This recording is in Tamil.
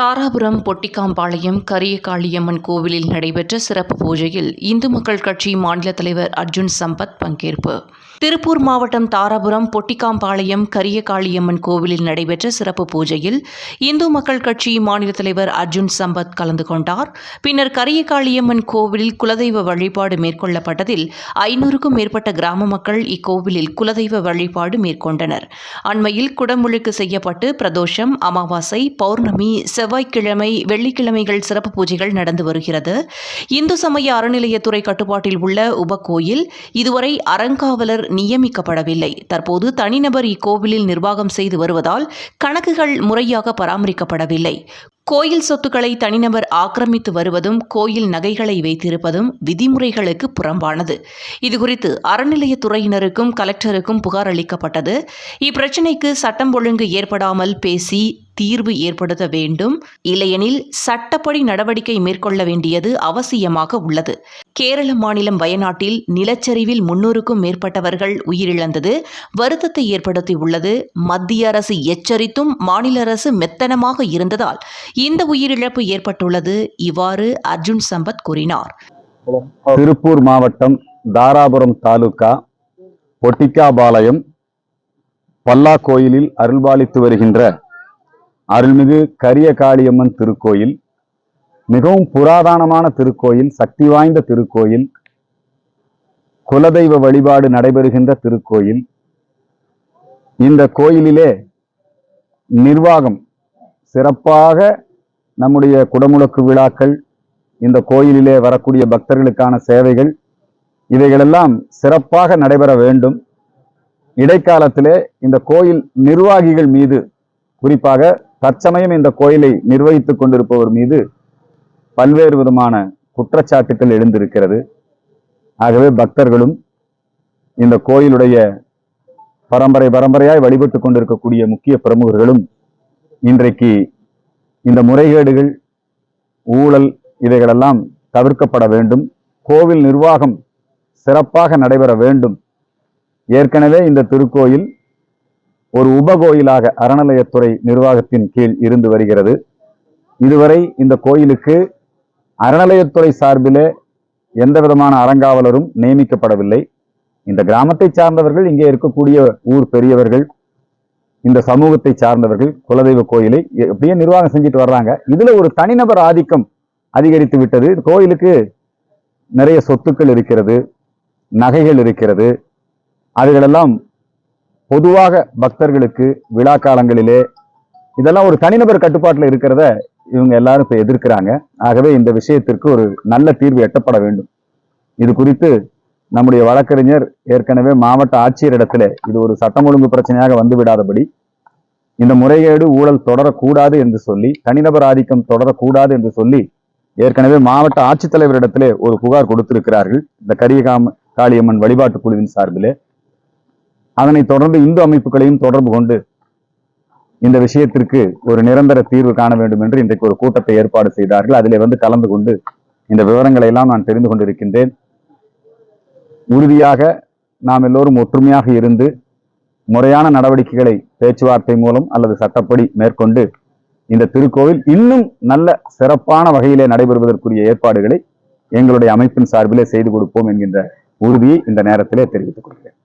தாராபுரம் பொட்டிக்காம்பாளையம் கரியகாளியம்மன் கோவிலில் நடைபெற்ற சிறப்பு பூஜையில் இந்து மக்கள் கட்சி மாநில தலைவர் அர்ஜுன் சம்பத் பங்கேற்பு. திருப்பூர் மாவட்டம் தாராபுரம் பொட்டிக்காம்பாளையம் கரியகாளியம்மன் கோவிலில் நடைபெற்ற சிறப்பு பூஜையில் இந்து மக்கள் கட்சி மாநில தலைவர் அர்ஜுன் சம்பத் கலந்து கொண்டார். பின்னர் கரியகாளியம்மன் கோவிலில் குலதெய்வ வழிபாடு மேற்கொள்ளப்பட்டதில் ஐநூறுக்கும் மேற்பட்ட கிராம மக்கள் இக்கோவிலில் குலதெய்வ வழிபாடு மேற்கொண்டனர். அண்மையில் குடமுழுக்கு செய்யப்பட்டு பிரதோஷம் அமாவாசை பௌர்ணமி செவ்வாய்க்கிழமை வெள்ளிக்கிழமைகள் சிறப்பு பூஜைகள் நடந்து வருகிறது. இந்து சமய அறநிலையத்துறை கட்டுப்பாட்டில் உள்ள உபகோயில் இதுவரை அறங்காவலர் நியமிக்கப்படவில்லை. தற்போது தனிநபர் இக்கோவிலில் நிர்வாகம் செய்து வருவதால் கணக்குகள் முறையாக பராமரிக்கப்படவில்லை. கோயில் சொத்துக்களை தனிநபர் ஆக்கிரமித்து வருவதும் கோயில் நகைகளை வைத்திருப்பதும் விதிமுறைகளுக்கு புறம்பானது. இதுகுறித்து அறநிலையத்துறையினருக்கும் கலெக்டருக்கும் புகார் அளிக்கப்பட்டது. இப்பிரச்சினைக்கு சட்டம் ஒழுங்கு ஏற்படாமல் பேசி தீர்வு ஏற்படுத்த வேண்டும். இல்லையெனில் சட்டப்படி நடவடிக்கை மேற்கொள்ள வேண்டியது அவசியமாக உள்ளது. கேரள மாநிலம் வயநாட்டில் நிலச்சரிவில் முன்னூறுக்கும் மேற்பட்டவர்கள் உயிரிழந்தது. வருத்தத்தை ஏற்படுத்தியுள்ளது. மத்திய அரசு எச்சரித்தும் மாநில அரசு மெத்தனமாக இருந்ததால் இந்த உயிரிழப்பு ஏற்பட்டுள்ளது இவ்வாறு அர்ஜுன் சம்பத் கூறினார். திருப்பூர் மாவட்டம் தாராபுரம் தாலுகா ஒட்டிக்காபாளையம் பல்லா கோயிலில் அருள்பாலித்து வருகின்ற அருள்மிகு கரிய காளியம்மன் திருக்கோயில் மிகவும் புராதனமான திருக்கோயில் சக்தி வாய்ந்த திருக்கோயில் குலதெய்வ வழிபாடு நடைபெறுகின்ற திருக்கோயில். இந்த கோயிலிலே நிர்வாகம் சிறப்பாக நம்முடைய குடமுழக்கு விழாக்கள் இந்த கோயிலிலே வரக்கூடிய பக்தர்களுக்கான சேவைகள் இவைகளெல்லாம் சிறப்பாக நடைபெற வேண்டும். இடைக்காலத்திலே இந்த கோயில் நிர்வாகிகள் மீது குறிப்பாக தற்சமயம் இந்த கோயிலை நிர்வகித்துக் கொண்டிருப்பவர் மீது பல்வேறு விதமான குற்றச்சாட்டுகள் எழுந்திருக்கிறது. ஆகவே பக்தர்களும் இந்த கோயிலுடைய பரம்பரை பரம்பரையாய் வழிபட்டு கொண்டிருக்கக்கூடிய முக்கிய பிரமுகர்களும் இன்றைக்கு இந்த முறைகேடுகள் ஊழல் இவைகளெல்லாம் தவிர்க்கப்பட வேண்டும். கோவில் நிர்வாகம் சிறப்பாக நடைபெற வேண்டும். ஏற்கனவே இந்த திருக்கோயில் ஒரு உபகோயிலாக அறநிலையத்துறை நிர்வாகத்தின் கீழ் இருந்து வருகிறது. இதுவரை இந்த கோயிலுக்கு அறநிலையத்துறை சார்பிலே எந்த விதமான அறங்காவலரும் நியமிக்கப்படவில்லை. இந்த கிராமத்தை சார்ந்தவர்கள் இங்கே இருக்கக்கூடிய ஊர் பெரியவர்கள் இந்த சமூகத்தை சார்ந்தவர்கள் குலதெய்வ கோயிலை எப்படியே நிர்வாகம் செஞ்சுட்டு வர்றாங்க. இதுல ஒரு தனிநபர் ஆதிக்கம் அதிகரித்து விட்டது. கோயிலுக்கு நிறைய சொத்துக்கள் இருக்கிறது நகைகள் இருக்கிறது. அதுகளெல்லாம் பொதுவாக பக்தர்களுக்கு விழா காலங்களிலே இதெல்லாம் ஒரு தனிநபர் கட்டுப்பாட்டில் இருக்கிறத இவங்க எல்லாரும் இப்போ எதிர்க்கிறாங்க. ஆகவே இந்த விஷயத்திற்கு ஒரு நல்ல தீர்வு எட்டப்பட வேண்டும். இது குறித்து நம்முடைய வழக்கறிஞர் ஏற்கனவே மாவட்ட ஆட்சியரிடத்துல இது ஒரு சட்டம் ஒழுங்கு பிரச்சனையாக வந்து விடாதபடி இந்த முறைகேடு ஊழல் தொடரக்கூடாது என்று சொல்லி தனிநபர் ஆதிக்கம் தொடரக்கூடாது என்று சொல்லி ஏற்கனவே மாவட்ட ஆட்சித்தலைவரிடத்திலே ஒரு புகார் கொடுத்திருக்கிறார்கள். இந்த கரியகாம காளியம்மன் வழிபாட்டு குழுவின் சார்பிலே. அதனைத் தொடர்ந்து இந்து அமைப்புகளையும் தொடர்பு கொண்டு இந்த விஷயத்திற்கு ஒரு நிரந்தர தீர்வு காண வேண்டும் என்று இன்றைக்கு ஒரு கூட்டத்தை ஏற்பாடு செய்தார்கள். அதிலே வந்து கலந்து கொண்டு இந்த விவரங்களை எல்லாம் நான் தெரிந்து கொண்டிருக்கின்றேன். உறுதியாக நாம் எல்லோரும் ஒற்றுமையாக இருந்து முறையான நடவடிக்கைகளை பேச்சுவார்த்தை மூலம் அல்லது சட்டப்படி மேற்கொண்டு இந்த திருக்கோவில் இன்னும் நல்ல சிறப்பான வகையிலே நடைபெறுவதற்குரிய ஏற்பாடுகளை எங்களுடைய அமைப்பின் சார்பிலே செய்து கொடுப்போம் என்கின்ற உறுதியை இந்த நேரத்திலே தெரிவித்துக் கொள்கிறேன்.